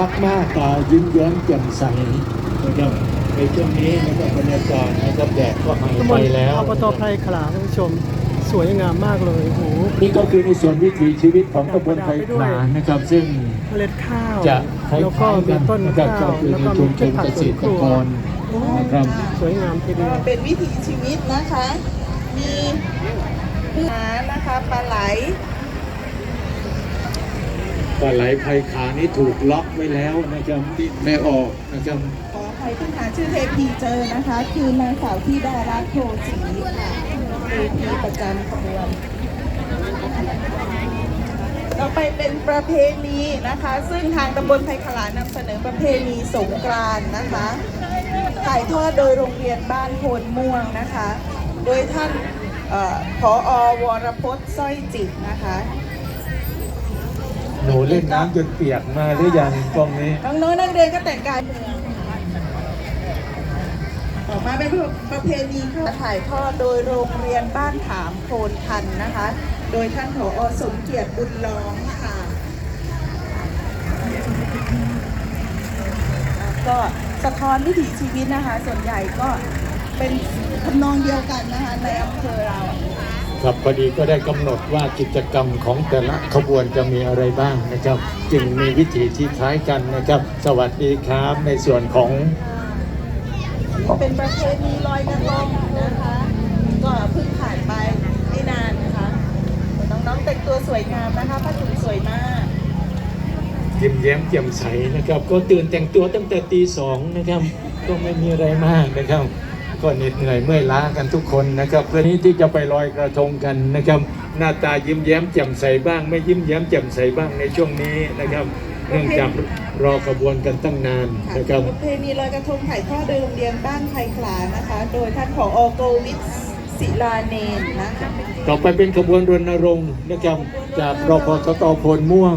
มมากๆตายิ้มแย้มแจ่มใสนะครับในช่วงนี้นะครับบรรยากาศนะครับแดดก็หายตำบไปลแล้วอบตไพรขลาท่านผู้ชมสวยงามมากเลยโอ้โหนี่ก็คือในส่วนวิถีชีวิตของตำบลไทยขลานะครับ ซึ่งเมล็ดข้าวจะคล้ายแล้วก็ๆมีกันต้นนะครับข้าก็วคือแล้วในก็ชุมีมชพืชนผักเกสษวนตครรัวกรนะครับสวยงามทีเดียวเป็นวิถีชีวิตนะคะ มีพืชน้ำนะคะปลาไหลป ลาไหลไพขานี้ถูกล็อกไว้แล้วนะครับไม่ออกนะครับขออภัยที่หาชื่อเทพีเจอนะคะ คือนางสาวที่ดารัตโทศรีค่ะเทพีประจำขบวนต่อไปเป็นประเพณีนะคะ ซึ่งทางตำบลไผ่ขลานำเสนอประเพณีสงกรานต์นะคะถ่ายทอดโดยโรงเรียนบ้านโพนม่วงนะคะ โดยท่านเอ่อผอวรพจน์สร้อยจิตนะคะ หนูเล่นน้ำจนเปียกมาหรือยังกล้องนี้ น้องๆนักเรียนก็แต่งกายเมืองต่อมาเป็นประเพณีค่ะถ่ายทอดโดยโรงเรียนบ้านถามโพนทันนะคะ โดยท่านผอสมเกียรติบุญล้อมค่ะก็สะท้อนวิถีชีวิตนะคะ ส่วนใหญ่ก็เป็นทำนองเดียวกันนะคะในอำเภอเรา ครับพอดีก็ได้กำหนดว่ากิจกรรมของแต่ละขบวนจะมีอะไรบ้างนะครับ จึงมีวิถีที่คล้ายกันนะครับ สวัสดีครับในส่วนของเป็นประเพณีลอยกระทงนะคะก็เพิ่งผ่านไปไม่นานนะคะน้องๆแต่งตัวสวยงามนะคะผ้าถุงสวยมากยิ้มแย้มแจ่มใสนะครับ ก็ตื่นแต่งตัวตั้งแต่ตีสองนะครับ ก็ไม่มีอะไรมากนะครับ ก็เหน็ดเหนื่อยเมื่อยล้ากันทุกคนนะครับเพื่อนี้ที่จะไปลอยกระทงกันนะครับ หน้าตายิ้มแย้มแจ่มใสบ้าง ไม่ยิ้มแย้มแจ่มใสบ้างในช่วงนี้นะครับเนื่องจากรอขบวนกันตั้งนานค่ะนะครับประเพณีลอยกระทงถ่ายทอดโดยโรงเรียนบ้านไทยขลานะคะ โดยท่านผอโกวิทศิลาเนนนะคะต่อไปเป็นขบวนรณรงค์นะครับ จากรพสตโพนม่วง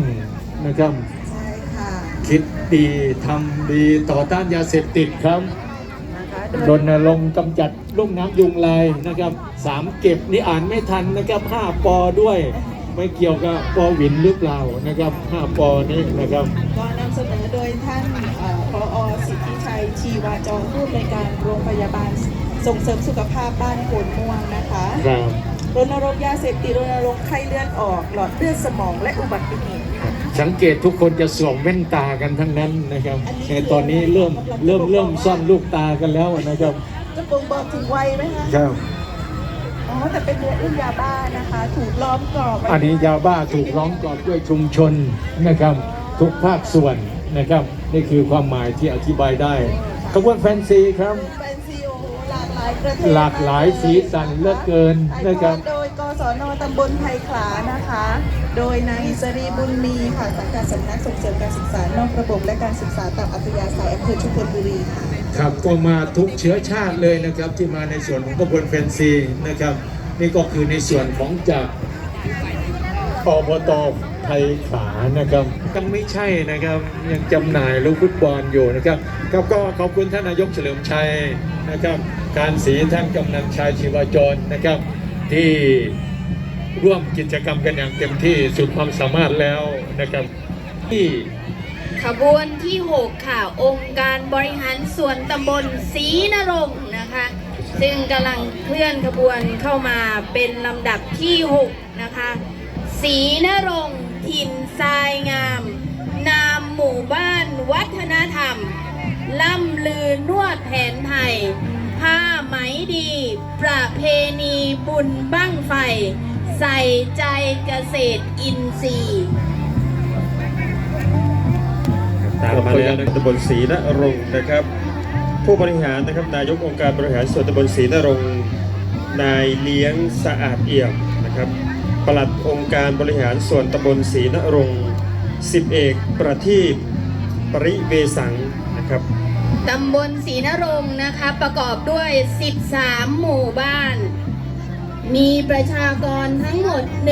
นะครับใช่ค่ะคิดดีทำดีต่อต้านยาเสพติดครับนะคะโด รยณรงค์กำจัดลูกน้ำยุงลายนะครับสามเก็บนี่อ่านไม่ทันนะครับห้าปอด้วย ไม่เกี่ยวกับปอหวินหรือเปล่านะครับห้าปอนี้นะครับก็นำเสนอโดยท่านเอ่อผอสิทธิชัยชีวาจรผู้อำนวยการโรงพยาบาลส่งเสริมสุขภาพบ้านโพนม่วงนะคะครับรณรงค์ยาเสพติดรณรงค์ไข้เลือดออก หลอดเลือดสมองและอุบัติเหตุค่ะ สังเกตทุกคนจะสวมแว่นตากันทั้งนั้นนะครับแต่ตอนนี้เริ่มเริ่มเริ่มซ่อนลูกตากันแล้วนะครับจะบ่งบอกถึงวัยไหมคะครับอ๋อแต่เป็นเนื้อรุ่นยาบ้านะคะ ถูกล้อมกรอบไว้อันนี้ยาบ้าถูกล้อมกรอบด้วยชุมชนนะครับ ทุกภาคส่วนนะครับ นี่คือความหมายที่อธิบายได้ขบวนแฟนซีครับแฟนซีโอโหหลากหลายประเทศหลากหลายสีสันเหลือเกินนะครับ ถ่ายทอดโดยกศนตำบลไผ่ขลานะคะ โดยนางอิสรีบุญมีค่ะสังกัดสำนักส่งเสริมการศึกษานอกระบบและการศึกษาตามอัธยาศัยอำเภอชุมพลบุรีค่ะครับก็มาทุกเชื้อชาติเลยนะครับที่มาในส่วนของขบวนแฟนซีนะครับ นี่ก็คือในส่วนของจากอบตไทยขานะครับยังไม่ใช่นะครับยังจำหน่ายลูกฟุตบอลอยู่นะครับครับก็ขอบคุณท่านนายกเฉลิมชัยนะครับ การสีท่านกำนันชายชีวาจรนะครับ ที่ร่วมกิจกรรมกันอย่างเต็มที่สุดความสามารถแล้วนะครับที่ขบวนที่ 6 ค่ะ องค์การบริหารส่วนตำบลศรีนรงค์นะคะ ซึ่งกำลังเคลื่อนขบวนเข้ามาเป็นลำดับที่ 6 นะคะศรีนรงค์ถิ่นทรายงาม นามหมู่บ้านวัฒนธรรม ล่ำลือนวดแผนไทย ผ้าไหมดี ประเพณีบุญบั้งไฟ ใส่ใจเกษตรอินทรีย์ตามมาแล้วนะครับตำบลศรีนรงค์นะครับ ผู้บริหารนะครับนายกองค์การบริหารส่วนตำบลศรีนรงค์นายเลี้ยงสะอาดเอี่ยมนะครับปลัดองค์การบริหารส่วนตำบลศรีนรงค์สิบเอกประทีปปริเวสังนะครับ ตำบลศรีนรงค์นะคะ ประกอบด้วย 13 หมู่บ้าน มีประชากรทั้งหมด 1,800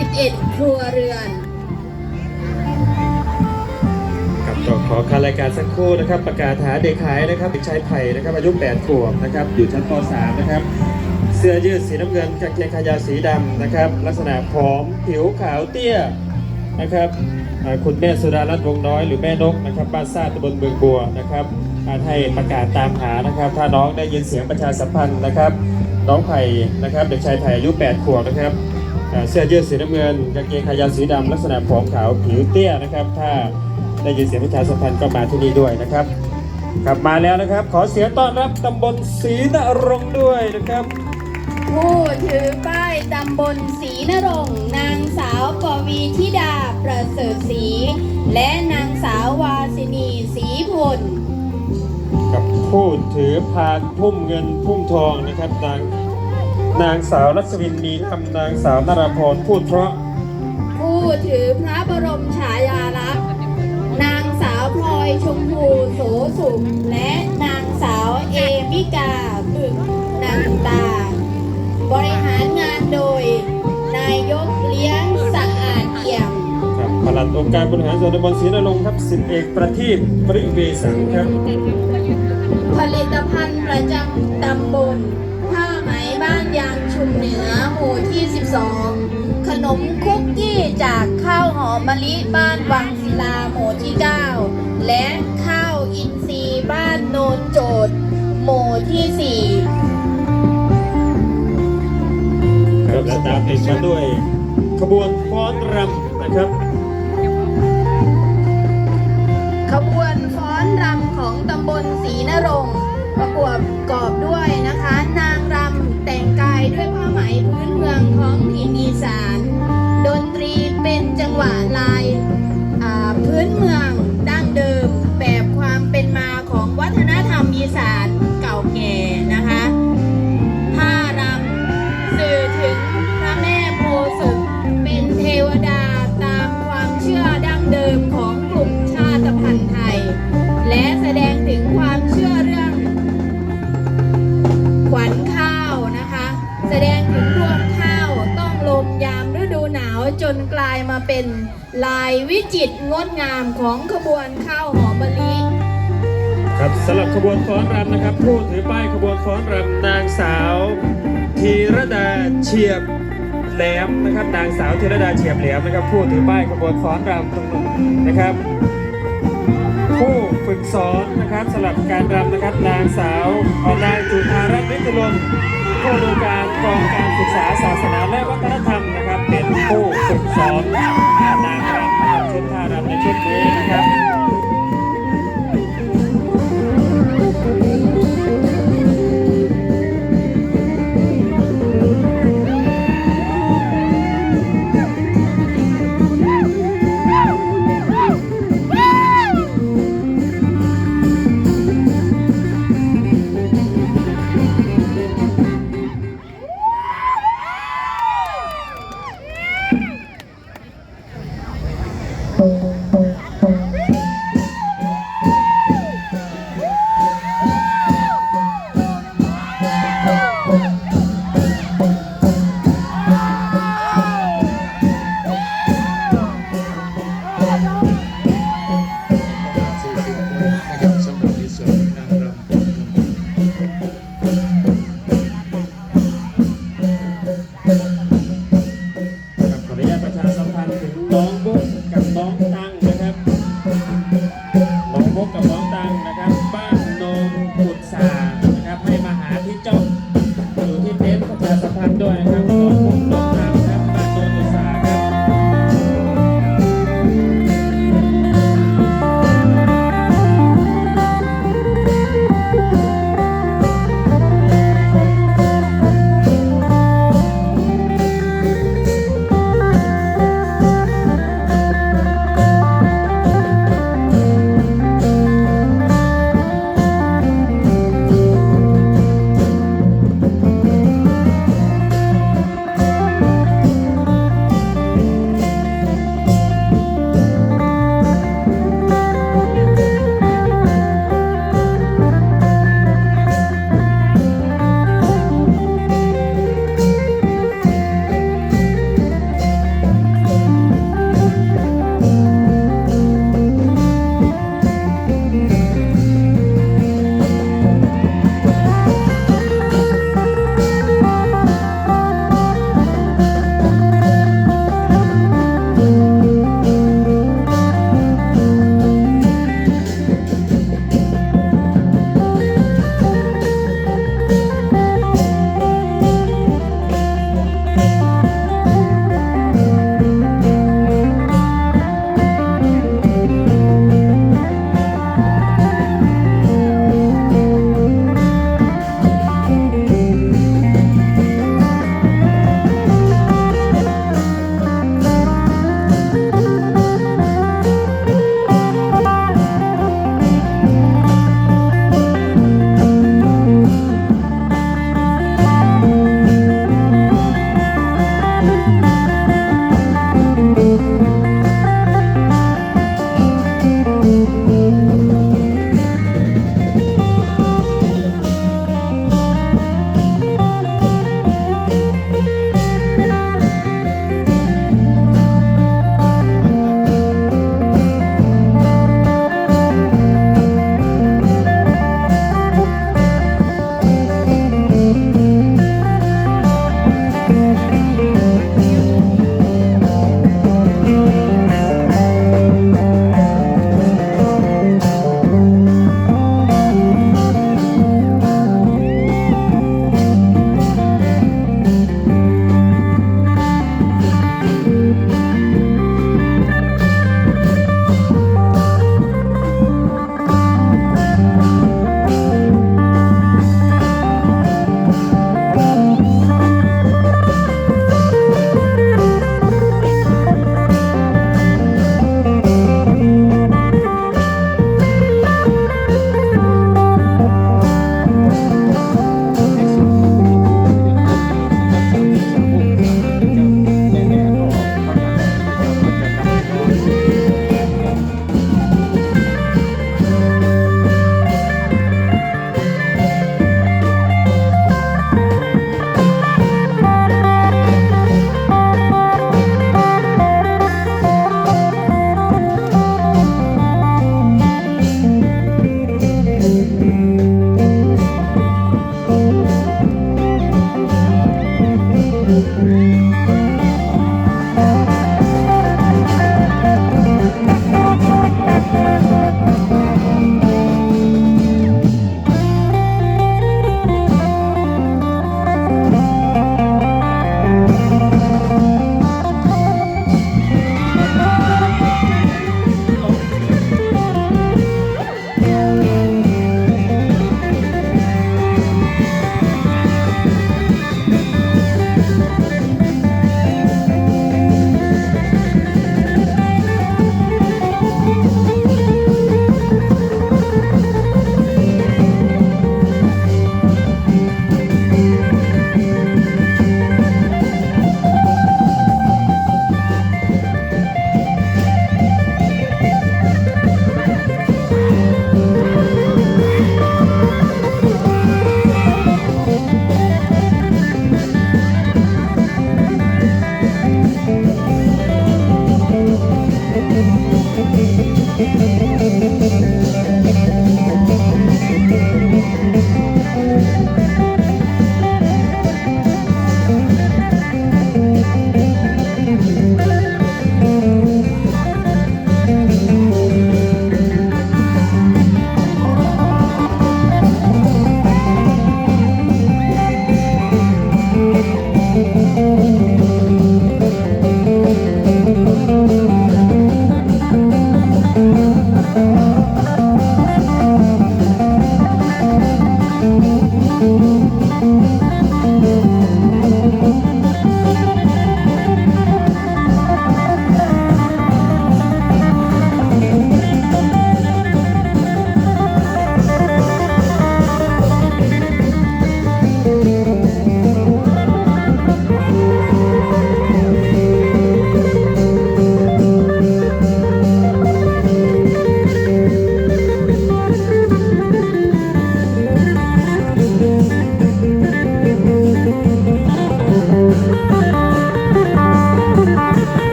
11ครัวเรือนครับก็ขอคารายการสักครู่นะครับ ประกาศหาเด็กขายนะครับเด็กชายไผ่นะครับอายุ 8 ขวบนะครับ อยู่ชั้นป .3 นะครับ เสื้อยืดสีน้ำเงินกางเกงขายาวสีดำนะครับ ลักษณะผอมผิวขาวเตี้ยนะครับ คุณแม่สุดารัตน์วงน้อยหรือแม่นกนะครับบ้านซาตำบลเมืองบัวนะครับให้ประกาศตามหานะครับ ถ้าน้องได้ยินเสียงประชาสัมพันธ์นะครับ น้องไผ่นะครับเด็กชายไผ่อายุ 8 ขวบนะครับเสื้อยืดสีน้ำเงินกางเกงขายาวสีดำลักษณะผอมขาวผิวเตี้ยนะครับ ถ้าได้ยินเสียงประชาสัมพันธ์ก็มาที่นี่ด้วยนะครับครับมาแล้วนะครับ ขอเสียงต้อนรับตำบลศรีนรงด้วยนะครับผู้ถือป้ายตำบลศรีนรงนางสาวปวีธิ ประเสริฐศรีและนางสาววาสินีศรีพลกับผู้ถือพานพุ่มเงินพุ่มทองนะครับนางนางสาวรัศวินมีคำนางสาวนราพรพูดเพราะ ผู้ถือพระบรมฉายาลักษณ์นางสาวพลอยชมพูโสสุขและนางสาวเอมิกาบึกนันตา บริหารงานโดย นายกเลี้ยงสะอาดเอี่ยมครับ ปลัดองค์การบริหารส่วนตำบลศรีนรงค์ครับสิบเอกประทีปปริเวสังครับ ผลิตภัณฑ์ประจำตำบลผ้าไหมบ้านยางชุมเหนือหมู่ที่ 12 ขนมคุกกี้จากข้าวหอมมะลิบ้านวังศิลาหมู่ที่ 9 และข้าวอินทรีย์บ้านโนนโจดหมู่ที่ครับและตามติดมาด้วย ขบวนฟ้อนรำนะครับ กอบกอบด้วยนะคะ นางรำแต่งกายด้วยผ้าไหมพื้นเมืองท้องถิ่นอีสาน ดนตรีเป็นจังหวะลาย ของขบวนข้าวหอมมะลิครับสำหรับขบวนฟ้อนรำนะครับผู้ถือป้ายขบวนฟ้อนรำนางสาวธีรดาเฉียบแหลมนะครับ นางสาวธีรดาเฉียบแหลมนะครับ ผู้ถือป้ายขบวนฟ้อนรำตรงนู้นนะครับ ผู้ฝึกสอนนะครับสำหรับการรำนะครับนางสาวออนายจุธารัตน์วิทยลมผู้ดูการกองการศึกษาศาสนาและวัฒนธรรมนะครับ เป็นผู้ฝึกสอนนางรำ ชุดท่ารำในชุดนี้นะครับ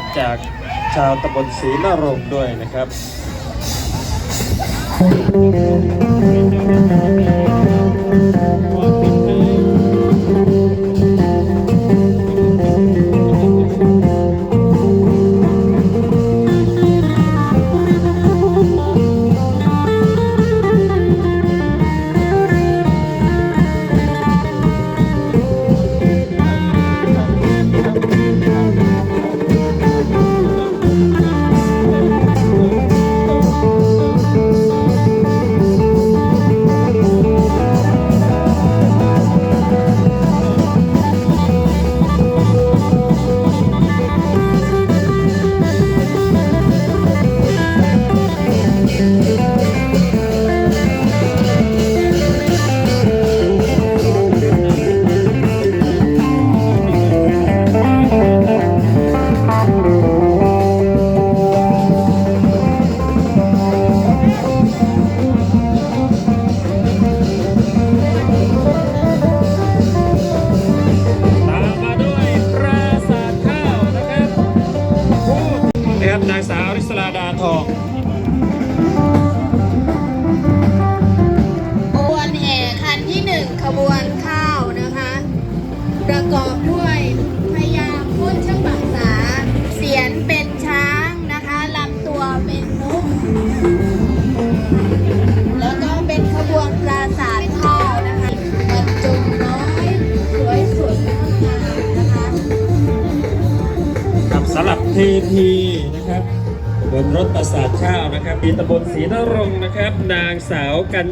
นะครับจากชาวตำบลศรีนรงด้วยนะครับ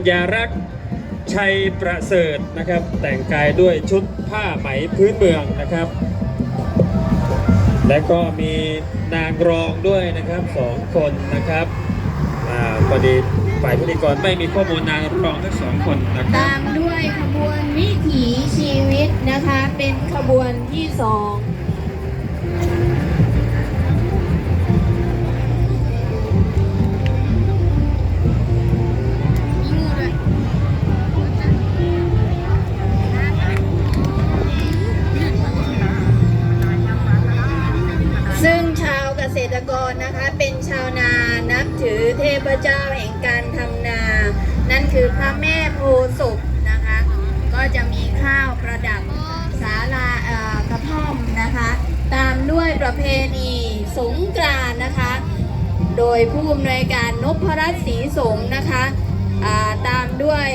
ญารักษ์ชัยประเสริฐนะครับ แต่งกายด้วยชุดผ้าไหมพื้นเมืองนะครับ และก็มีนางรองด้วยนะครับสองคนนะครับอ่าพอดีฝ่ายพิธีกรไม่มีข้อมูลนางรองทั้งสองคนนะครับ ตามด้วยขบวนวิถีชีวิตนะคะ เป็นขบวนที่สอง ษตรกรนะคะเป็นชาวนานับถือเทพเจ้าแห่งการทำนา นั่นคือพระแม่โพธิ์ศพนะคะ ก็จะมีข้าวประดับศาลาเอ่อกระท่อมนะคะ ตามด้วยประเพณีสงกรานนะคะ โดยผู้อำนวยการนพรัตน์ศรีสมนะคะาตามด้วย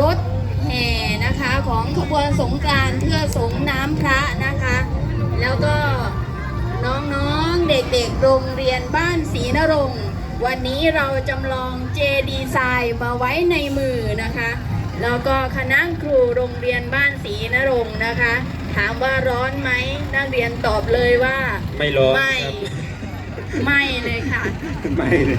รถแห่นะคะของขบวนสงกรานเพื่อสงน้ำพระนะคะ แล้วก็ น้องๆ เด็กๆ โรงเรียนบ้านศรีนรงค์วันนี้เราจำลองเจดีไซน์มาไว้ในมือนะคะ แล้วก็คณะครูโรงเรียนบ้านศรีนรงค์นะคะ ถามว่าร้อนไหมนักเรียนตอบเลยว่า ไม่ร้อนไม่ครับไม่เลยค่ะ ไม่เลย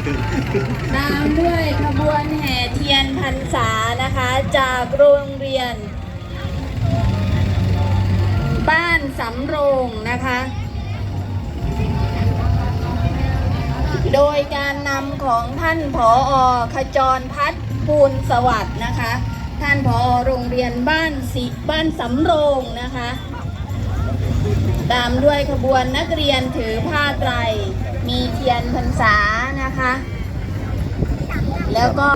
ตามด้วยขบวนแห่เทียนพรรษานะคะ จากโรงเรียน บ้านสำโรงนะคะ โดยการนำของท่านผอขจรพัฒน์ภูลสวัสด์นะคะ ท่านผอโรงเรียนบ้านสิบ้านสำโรงนะคะ ตามด้วยขบวนนักเรียนถือผ้าไตร มีเทียนพรรษานะคะ แล้วก็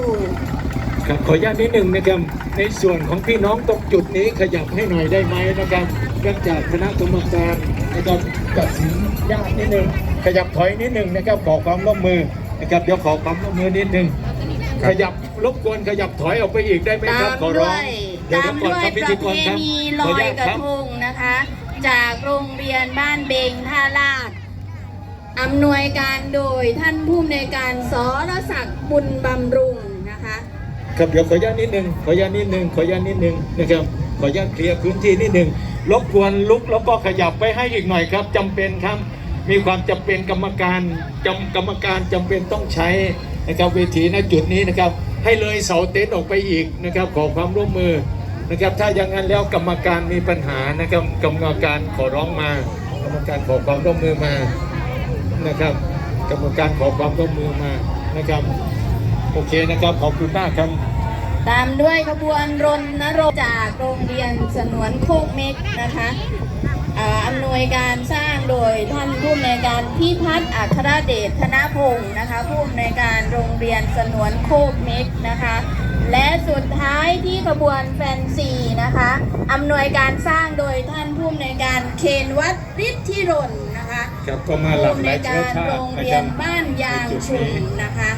ครับขออนุญาตนิดหนึ่งนะครับในส่วนของพี่น้องตรงจุดนี้ขยับให้หน่อยได้ไหมนะครับเนื่องจากคณะกรรมการนะครับตัดสิน ยากนิดหนึ่งขยับถอยนิดหนึ่งนะครับขอความร่วมมือนะครับเดี๋ยวขอความร่วมมือนิดหนึ่งขยับรบกวนขยับถอยออกไปอีกได้ไหมคตารับมขอด้ร้วองยเดี๋ยวตามก่อนด้วยครับพิปธีระกเพรครับณีลขอออนุยญาตกระครับทงนะคะ จากโรงเรียนบ้านเบงท่าลาดอำนวยการโดยท่านผู้อำนวยการสรศักดิ์บุญบำรุงนะคะ ครับเดี๋ยวขออนุญาตนิดหนึ่งขออนุญาตนิดหนึ่งขออนุญาตนิดหนึ่งนะครับขออนุญาตเคลียร์พื้นที่นิดหนึ่งรบกวนลุกแล้วก็ขยับไปให้อีกหน่อยครับจำเป็นครับ มีความจำเป็นกรรมการจำกรรมการจำเป็นต้องใช้นะครับเวทีณจุดนี้นะครับ ให้เลยเสาเต็นท์ออกไปอีกนะครับขอความร่วมมือนะครับ ถ้าอย่างนั้นแล้วกรรมการมีปัญหานะครับกรรมการขอร้องมา กรรมการขอความร่วมมือมานะครับ กรรมการขอความร่วมมือมานะครับโอเคนะครับขอบคุณมากครับตามด้วยขบวนรณรงค์จากโรงเรียนสนวนโคกเม็กนะคะ อ่าอำนวยการสร้างโดยท่านผู้อำนวยการพิพัฒน์อัครเดชธนพงศ์นะคะผู้อำนวยการโรงเรียนสนวนโคกเม็กนะคะ และสุดท้ายที่ขบวนแฟนซีนะคะอำนวยการสร้างโดยท่านผู้อำนวยการเคนวัดฤทธิรนนะคะครับก็มาหลากหลายเชื้อชาโรติงนะเรีคยรันบบ้านยางชุมนะคะ